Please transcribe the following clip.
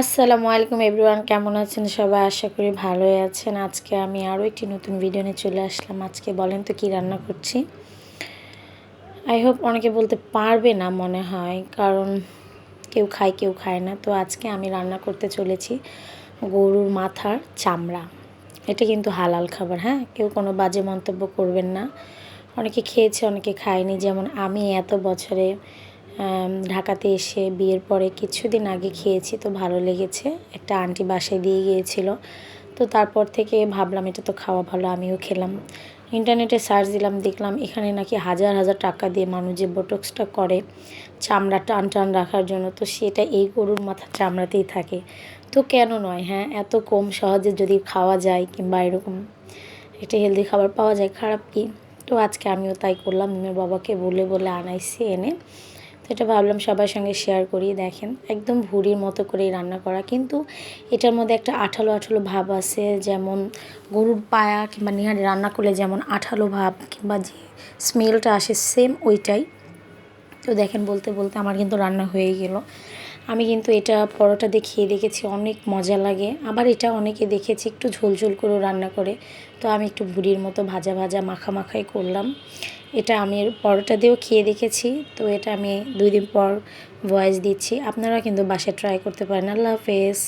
আসসালামু আলাইকুম এভরিওয়ান, কেমন আছেন সবাই? আশা করি ভালোই আছেন। আজকে আমি আরও একটি নতুন ভিডিও নিয়ে চলে আসলাম। আজকে বলেন তো কী রান্না করছি? আই হোপ অনেকে বলতে পারবে না মনে হয়, কারণ কেউ খায় কেউ খায় না। তো আজকে আমি রান্না করতে চলেছি গরুর মাথার চামড়া। এটা কিন্তু হালাল খাবার হ্যাঁ? কেউ কোনো বাজে মন্তব্য করবেন না। অনেকে খেয়েছে, অনেকে খায়নি। যেমন আমি এত বছরে ঢাকাতে এসে বিয়ের পরে কিছুদিন আগে খেয়েছি, তো ভালো লেগেছে। একটা আন্টি বাসায় দিয়ে গিয়েছিল, তো তারপর থেকে ভাবলাম এটা তো খাওয়া ভালো, আমিও খেলাম। ইন্টারনেটে সার্চ দিলাম, দেখলাম এখানে নাকি হাজার হাজার টাকা দিয়ে মানুষ যে বোটক্সটা করে, চামড়া টান টান রাখার জন্য, তো সেটা এই গরুর মাথার চামড়াতেই থাকে। তো কেন নয় হ্যাঁ এত কম সহজে যদি খাওয়া যায় কিংবা এরকম একটা হেলদি খাবার পাওয়া যায়, খারাপ কি? তো আজকে আমিও তাই করলাম বাবাকে বলে বলে আনাইছি এনে। তো এটা ভাবলাম সবার সঙ্গে শেয়ার করি, দেখেন। একদম ভুড়ির মতো করেই রান্না করা। কিন্তু এটার মধ্যে একটা আঠালো আঠালো ভাব আছে, যেমন গরুর পায়া কিংবা নিহারি রান্না করলে যেমন আঠালো ভাব কিংবা যে স্মেলটা আসে সেম ওইটাই। তো দেখেন বলতে বলতে আমার কিন্তু রান্না হয়ে গেল। আমি কিন্তু এটা পরোটা দেখিয়ে খেয়ে দেখেছি, অনেক মজা লাগে। আবার এটা অনেকে দেখেছি, একটু ঝোলঝোল করে রান্না করে। তো আমি একটু বুড়ির মতো ভাজা ভাজা মাখা মাখাই করলাম। এটা আমি পরোটা দিয়েও খেয়ে দেখেছি। তো এটা আমি দুই দিন পর ভয়েস দিচ্ছি। আপনারা কিন্তু বাসায় ট্রাই করতে পারেন। আল্লাহ হাফেজ।